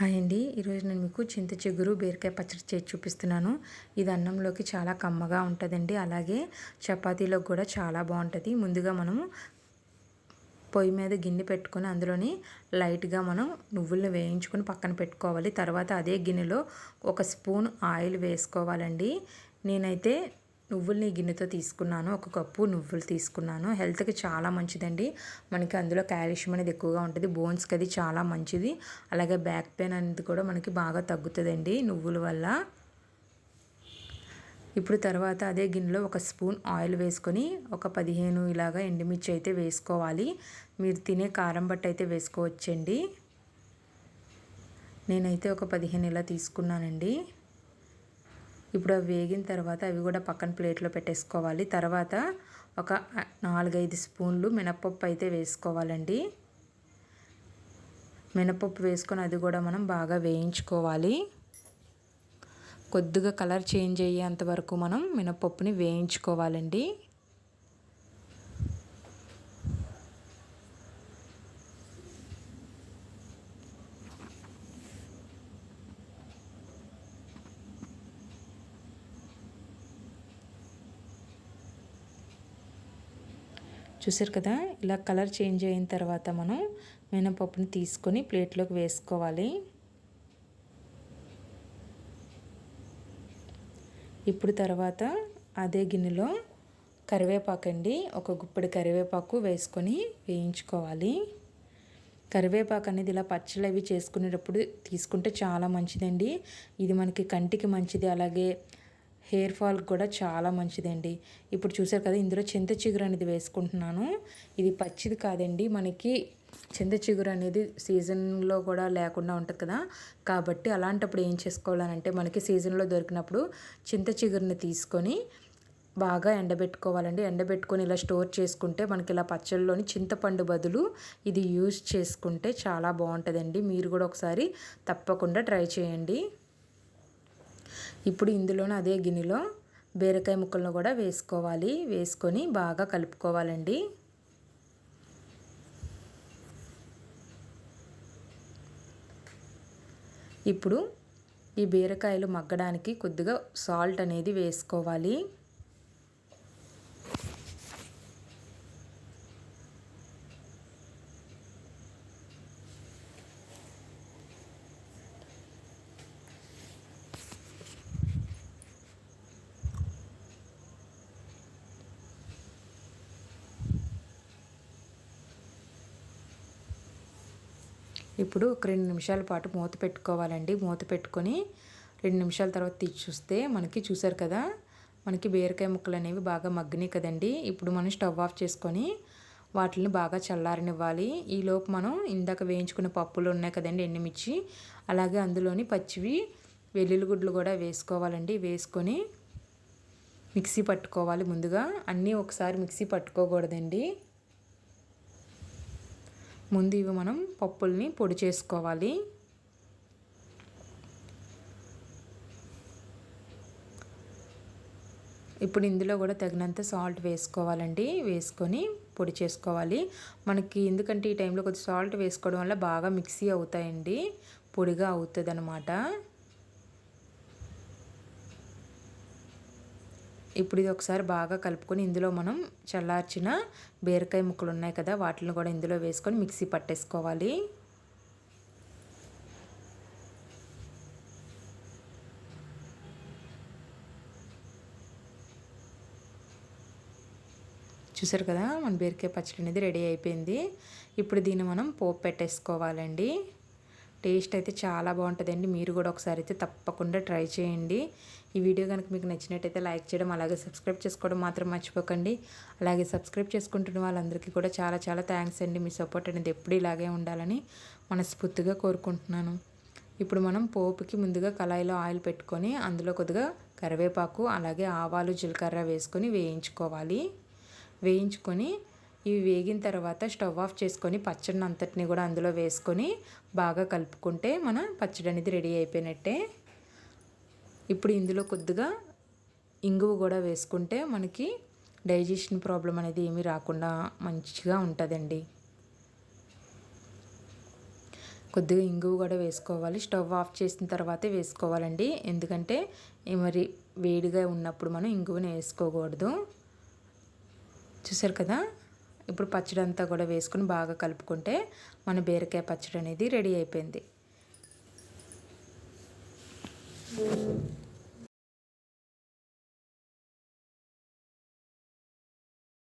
Hi అండి. ఈరోజు నేను మీకు చింత చిగురు బీరకాయ పచ్చడి చేసి చూపిస్తున్నాను. ఇది అన్నంలోకి చాలా కమ్మగా ఉంటుందండి. అలాగే చపాతీలోకి కూడా చాలా బాగుంటుంది. ముందుగా మనము పొయ్యి మీద గిన్నె పెట్టుకొని అందులోని లైట్గా మనం నువ్వులను వేయించుకొని పక్కన పెట్టుకోవాలి. తర్వాత అదే గిన్నెలో ఒక స్పూన్ ఆయిల్ వేసుకోవాలండి. నేనైతే నువ్వుల్ని గిన్నెతో తీసుకున్నాను. ఒక కప్పు నువ్వులు తీసుకున్నాను. హెల్త్కి చాలా మంచిదండి. మనకి అందులో కాల్షియం అనేది ఎక్కువగా ఉంటుంది. బోన్స్కి అది చాలా మంచిది. అలాగే బ్యాక్ పెయిన్ అనేది కూడా మనకి బాగా తగ్గుతుందండి నువ్వుల వల్ల. ఇప్పుడు తర్వాత అదే గిన్నెలో ఒక స్పూన్ ఆయిల్ వేసుకొని ఒక పదిహేను ఇలాగా ఎండుమిర్చి అయితే వేసుకోవాలి. మీరు తినే కారం బట్టి అయితే వేసుకోవచ్చండి. నేనైతే ఒక పదిహేను ఇలా తీసుకున్నానండి. ఇప్పుడు అవి వేగిన తర్వాత అవి కూడా పక్కన ప్లేట్లో పెట్టేసుకోవాలి. తర్వాత ఒక నాలుగైదు స్పూన్లు మినపప్పు అయితే వేసుకోవాలండి. మినపప్పు వేసుకొని అది కూడా మనం బాగా వేయించుకోవాలి. కొద్దిగా కలర్ చేంజ్ అయ్యేంత వరకు మనం మినపప్పుని వేయించుకోవాలండి. చూసారు కదా? ఇలా కలర్ చేంజ్ అయిన తర్వాత మనం మినపప్పుని తీసుకొని ప్లేట్లోకి వేసుకోవాలి. ఇప్పుడు తర్వాత అదే గిన్నెలో కరివేపాకు అండి ఒక గుప్పడి కరివేపాకు వేసుకొని వేయించుకోవాలి. కరివేపాకు అనేది ఇలా పచ్చళ్ళు అవి చేసుకునేటప్పుడు తీసుకుంటే చాలా మంచిదండి. ఇది మనకి కంటికి మంచిది. అలాగే హెయిర్ ఫాల్ కూడా చాలా మంచిదండి. ఇప్పుడు చూసారు కదా ఇందులో చింత చిగురు అనేది వేసుకుంటున్నాను. ఇది పచ్చిది కాదండి మనకి చింత చిగురు అనేది సీజన్లో కూడా లేకుండా ఉంటుంది కదా. కాబట్టి అలాంటప్పుడు ఏం చేసుకోవాలనంటే మనకి సీజన్లో దొరికినప్పుడు చింత చిగురుని తీసుకొని బాగా ఎండబెట్టుకోవాలండి. ఎండబెట్టుకొని ఇలా స్టోర్ చేసుకుంటే మనకి ఇలా పచ్చళ్ళలోని చింతపండు బదులు ఇది యూజ్ చేసుకుంటే చాలా బాగుంటుందండి. మీరు కూడా ఒకసారి తప్పకుండా ట్రై చేయండి. ఇప్పుడు ఇందులోనే అదే గిన్నెలో బీరకాయ ముక్కలను కూడా వేసుకోవాలి. వేసుకొని బాగా కలుపుకోవాలండి. ఇప్పుడు ఈ బీరకాయలు మగ్గడానికి కొద్దిగా సాల్ట్ అనేది వేసుకోవాలి. ఇప్పుడు ఒక రెండు నిమిషాల పాటు మూత పెట్టుకోవాలండి. మూత పెట్టుకొని రెండు నిమిషాల తర్వాత తీసి చూస్తే మనకి చూసారు కదా మనకి బీరకాయ ముక్కలు అనేవి బాగా మగ్గినాయి కదండి. ఇప్పుడు మనం స్టవ్ ఆఫ్ చేసుకొని వాటిని బాగా చల్లారనివ్వాలి. ఈలోపు మనం ఇందాక వేయించుకున్న పప్పులు ఉన్నాయి కదండి ఎండుమిర్చి అలాగే అందులోని పచ్చివి వెల్లుల్లిగుడ్లు కూడా వేసుకోవాలండి. వేసుకొని మిక్సీ పట్టుకోవాలి ముందుగా. అన్నీ ఒకసారి మిక్సీ పట్టుకోకూడదండి. ముందు ఇవి మనం పప్పుల్ని పొడి చేసుకోవాలి. ఇప్పుడు ఇందులో కూడా తగినంత సాల్ట్ వేసుకోవాలండి. వేసుకొని పొడి చేసుకోవాలి. మనకి ఎందుకంటే ఈ టైంలో కొద్దిగా సాల్ట్ వేసుకోవడం వల్ల బాగా మిక్సీ అవుతాయండి. పొడిగా అవుతుంది అనమాట ఇప్పుడు ఇది ఒకసారి బాగా కలుపుకొని ఇందులో మనం చల్లార్చిన బీరకాయ ముక్కలు ఉన్నాయి కదా వాటిని కూడా ఇందులో వేసుకొని మిక్సీ పట్టేసుకోవాలి. చూసారు కదా మన బీరకాయ పచ్చడి అనేది రెడీ అయిపోయింది. ఇప్పుడు దీన్ని మనం పోపు పెట్టేసుకోవాలండి. టేస్ట్ అయితే చాలా బాగుంటుందండి. మీరు కూడా ఒకసారి అయితే తప్పకుండా ట్రై చేయండి. ఈ వీడియో కనుక మీకు నచ్చినట్టయితే లైక్ చేయడం అలాగే సబ్స్క్రైబ్ చేసుకోవడం మాత్రం మర్చిపోకండి. అలాగే సబ్స్క్రైబ్ చేసుకుంటున్న వాళ్ళందరికీ కూడా చాలా చాలా థ్యాంక్స్ అండి. మీ సపోర్ట్ అనేది ఎప్పుడు ఇలాగే ఉండాలని మనస్ఫూర్తిగా కోరుకుంటున్నాను. ఇప్పుడు మనం పోపుకి ముందుగా కళాయిలో ఆయిల్ పెట్టుకొని అందులో కొద్దిగా కరివేపాకు అలాగే ఆవాలు జీలకర్ర వేసుకొని వేయించుకోవాలి. వేయించుకొని ఇవి వేగిన తర్వాత స్టవ్ ఆఫ్ చేసుకొని పచ్చడిని అంతటిని కూడా అందులో వేసుకొని బాగా కలుపుకుంటే మన పచ్చడి అనేది రెడీ అయిపోయినట్టే. ఇప్పుడు ఇందులో కొద్దిగా ఇంగువ కూడా వేసుకుంటే మనకి డైజెషన్ ప్రాబ్లం అనేది ఏమీ రాకుండా మంచిగా ఉంటుందండి. కొద్దిగా ఇంగువ కూడా వేసుకోవాలి. స్టవ్ ఆఫ్ చేసిన తర్వాతే వేసుకోవాలండి. ఎందుకంటే మరి వేడిగా ఉన్నప్పుడు మనం ఇంగువని వేసుకోకూడదు. చూసారు కదా? ఇప్పుడు పచ్చడి అంతా కూడా వేసుకొని బాగా కలుపుకుంటే మన బీరకాయ పచ్చడి అనేది రెడీ అయిపోయింది.